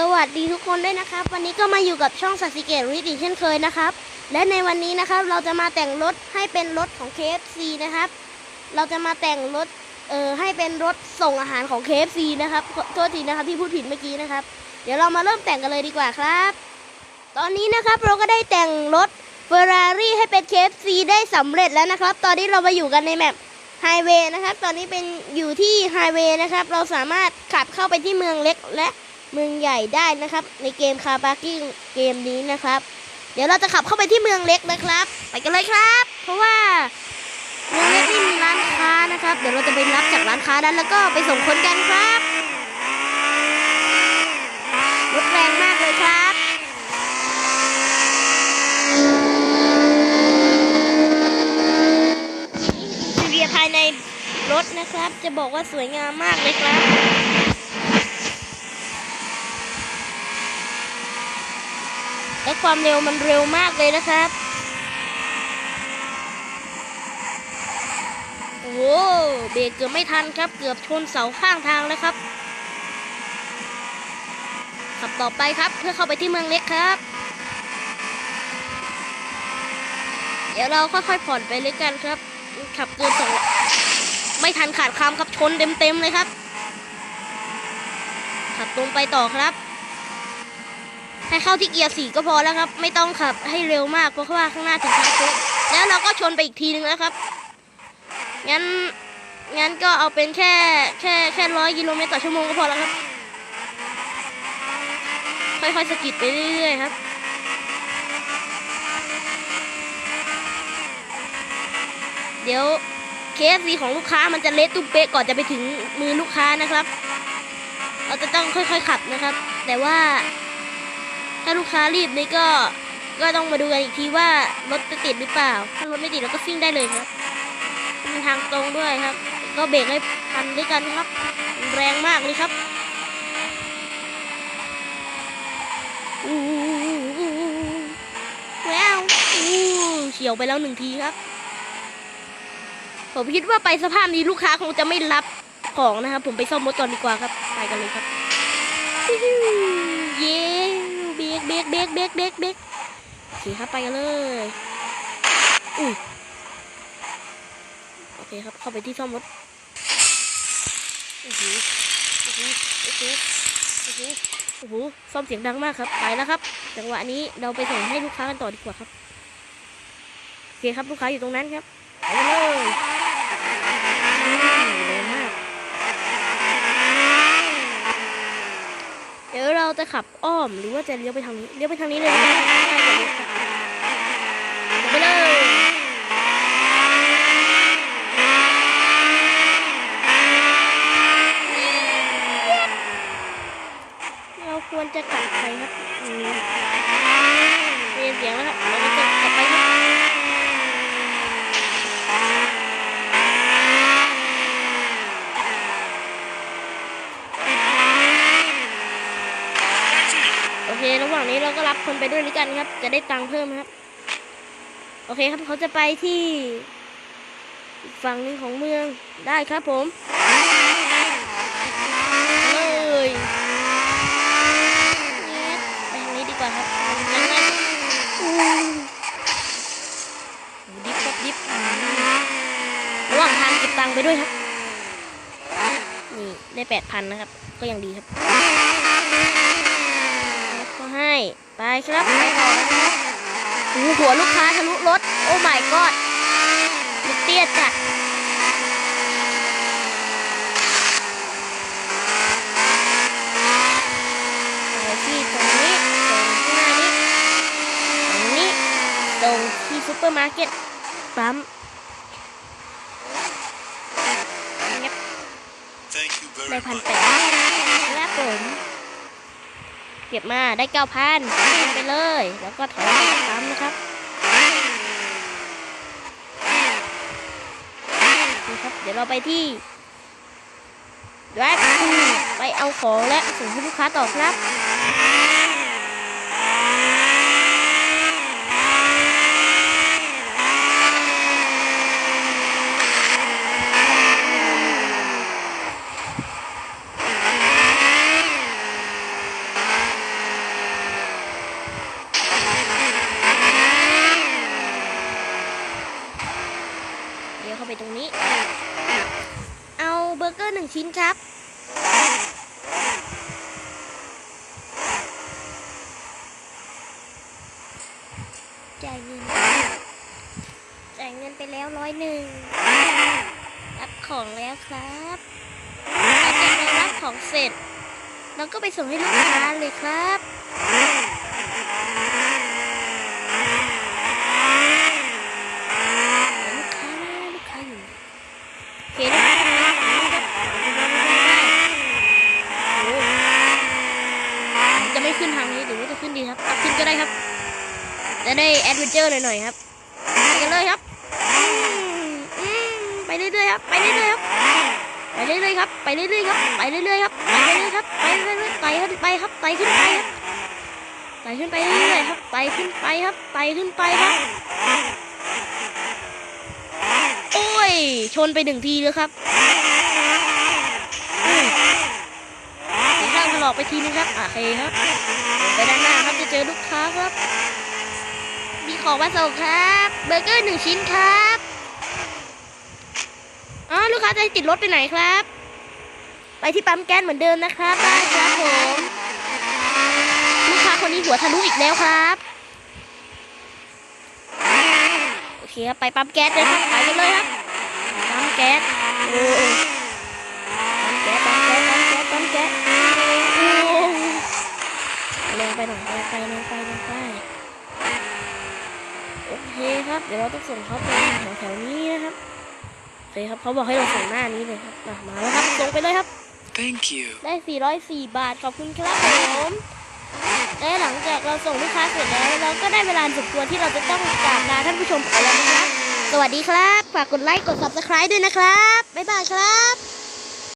สวัสดีทุกคนด้วยนะครับ วันนี้ก็มาอยู่กับช่องสัตสิเกตริอีเช่นเคยนะครับ และในวันนี้นะครับเราจะมาแต่งรถให้เป็นรถของ KFC นะครับ เราจะมาแต่งรถเอ่อให้เป็นรถส่งอาหารของ KFC นะครับขอโทษทีนะครับที่พูดผิดเมื่อกี้นะครับ เดี๋ยวเรามาเริ่มแต่งกันเลยดีกว่าครับ ตอนนี้นะครับเราก็ได้แต่งรถ Ferrari ให้เป็น KFC ได้สำเร็จแล้วนะครับ ตอนนี้เรามาอยู่กันในแมปไฮเวย์นะครับ ตอนนี้เป็นอยู่ที่ไฮเวย์นะครับ เราสามารถขับเข้าไปที่เมืองเล็กและ เมืองใหญ่ได้นะครับ ในเกมคาร์บาร์กิ้งเกมนี้นะครับ เดี๋ยวเราจะขับเข้าไปที่เมืองเล็กนะครับ ไปกันเลยครับ เพราะว่าเมืองเล็กนี่มีร้านค้านะครับ เดี๋ยวเราจะไปรับจากร้านค้านั้นแล้วก็ไปส่งคนกันครับรถแรงมากเลยครับอินเดียภายในรถนะครับ จะบอกว่าสวยงามมากเลยครับ และความเร็วมันเร็วมากเลยนะครับโอ้โหเบรกเกือบไม่ทันครับ เกือบชนเสาข้างทางแล้วครับ ขับต่อไปครับเพื่อเข้าไปที่เมืองเล็กครับ เดี๋ยวเราค่อยๆผ่อนไปเลยกันครับ ขับเกินสองไม่ทันขาดคำครับชนเต็มๆเลยครับ ขับตรงไปต่อครับ ให้เข้าที่เกียร์สี่ก็พอแล้วครับ ไม่ต้องขับให้เร็วมากเพราะว่าข้างหน้าถึงทางโค้งแล้วเราก็ชนไปอีกทีนึงแล้วครับ งั้น งั้นก็เอาเป็นแค่แค่แค่ร้อยกิโลเมตรต่อชั่วโมงก็พอแล้วครับ ค่อยๆสกิดไปเรื่อยๆครับเดี๋ยวเคสซีของลูกค้ามันจะเละตุ้มเป๊ะก่อนจะไปถึงมือลูกค้านะครับ เราจะต้องค่อยๆขับนะครับ แต่ว่า ค้ารีบนี่ก็ก็ต้องมาดูกันอีกทีว่ารถจะติดหรือเปล่า ถ้ารถไม่ติดเราก็ซิ่งได้เลยครับเป็นทางตรงด้วยครับ ก็เบรกให้ทันด้วยกันครับ แรงมากเลยครับอู้แววอู้เฉียวไปแล้วหนึ่งทีครับ ผมคิดว่าไปสภาพนี้ลูกค้าคงจะไม่รับของนะครับ ผมไปซ่อมรถก่อนดีกว่าครับ ไปกันเลยครับ เย้ เบรกเบรกเบรกเบรกเบรกเบรกโอเคครับไปกันเลยอุ้ยโอเคครับเข้าไปที่ซ่อมรถโอ้โหโอ้โหโอ้โหโอ้โหโอ้โหซ่อมเสียงดังมากครับไปแล้วครับจังหวะนี้เราไปส่งให้ลูกค้ากันต่อดีกว่าครับโอเคครับลูกค้าอยู่ตรงนั้นครับไปเลยอืมเร็วมาก เดี๋ยวเรา จะขับอ้อมหรือว่าจะเลี้ยวไปทางนี้เลี้ยวไปทางนี้เลยนะครับง่ายวไปเลยเราควรจะกลับไปครับอืมเรียนเสียงแล้วครับเราก็จะกลับไปครับ โอเค ระหว่างนี้เราก็รับ คนไปด้วยด้วยกันครับ จะได้ตังค์เพิ่มครับ โอเคครับเขาจะไปที่ฝั่งหนึงของเมืองได้ครับผมเลยไปทางนี้ดีกว่าครับยังไงดิฟครับดิฟระหว่างทางเก็บตังค์ไปด้วยครับ นี่ได้แปดพันนะครับ ก็ยังดีครับ ก็ให้ ไปครับไปต่อนะครับโอ้โหหัวลูกค้าทะลุรถ โอ้ my god ลูกเตี้ยจัดไปที่ตรงนี้ตรงที่หน้านี้ตรงนี้ตรงที่ซูเปอร์มาร์เก็ตปั๊มเงียบ Thank you ได้ very พัน much. แปดแล้วผมเก็บมาได้เก้าพันไปเลย แล้วก็ถอยตามนะครับนี่ครับ เดี๋ยวเราไปที่ร้านไปเอาของและส่งให้ลูกค้าต่อครับ อร์เกอร์หนึ่งชิ้นครับ จ่ายเงิน จ่ายเงินไปแล้วร้อยหนึ่ง รับของแล้วครับหลังจากเรารับของเสร็จ เราก็ไปส่งให้ลูกค้าเลยครับ ลูกค้าลูกค้าอยู่โอเคนะครับโอ้จะไม่ขึ้นทางนี้หรือว่าจะขึ้นดีครับเอาขึ้นก็ได้ครับ จะได้แอด เวนเจอร์หน่อยๆครับไปกันเลยครับไปเรื่อยๆครับ ไปเรื่อยๆครับ ไปเรื่อยๆครับ ไปเรื่อยๆครับ ไปเรื่อยๆครับ ไปเรื่อยๆครับ ไปเรื่อยๆไต่ขึ้นไปครับ ไต่ขึ้นไปครับ ไต่ขึ้นไปเรื่อยๆครับ ไต่ขึ้นไปครับ ไต่ขึ้นไปครับ โอ้ย ชนไปหนึ่งทีเลยครับข้างถลอกไปทีนึงครับโอเคครับ ไปด้านหน้าครับจะเจอลูกค้าครับ ของมาส่งครับเบอร์เกอร์หนึ่งชิ้นครับอ๋อลูกค้าจะติดรถไปไหนครับ ไปที่ปั๊มแก๊สเหมือนเดิมนะครับได้ครับผมลูกค้าคนนี้หัวทะลุอีกแล้วครับโอเคครับไปปั๊มแก๊สเลยครับไปกันเลยครับปั๊มแก๊สโอ้ปั๊มแก๊สปั๊มแก๊สปั๊มแก๊สปั๊มแก๊สโอ้แรงไปหน่อยแรงไปแรงไปแรงไป เคครับ เดี๋ยวเราต้องส่งเขาไปแถวๆนี้นะครับโอเคครับเขาบอกให้เราส่งหน้านี้เลยครับอะมาแล้วครับส่งไปเลยครับ Thank you. ได้ 404 บาท ขอบคุณครับผมและหลังจากเราส่งลูกค้าเสร็จแล้วเราก็ได้เวลาสมควรที่เราจะต้องกราบลาท่านผู้ชมไปแล้วนะครับ สวัสดีครับ ฝากกดไลค์ กด subscribe ด้วยนะครับ บ๊ายบายครับ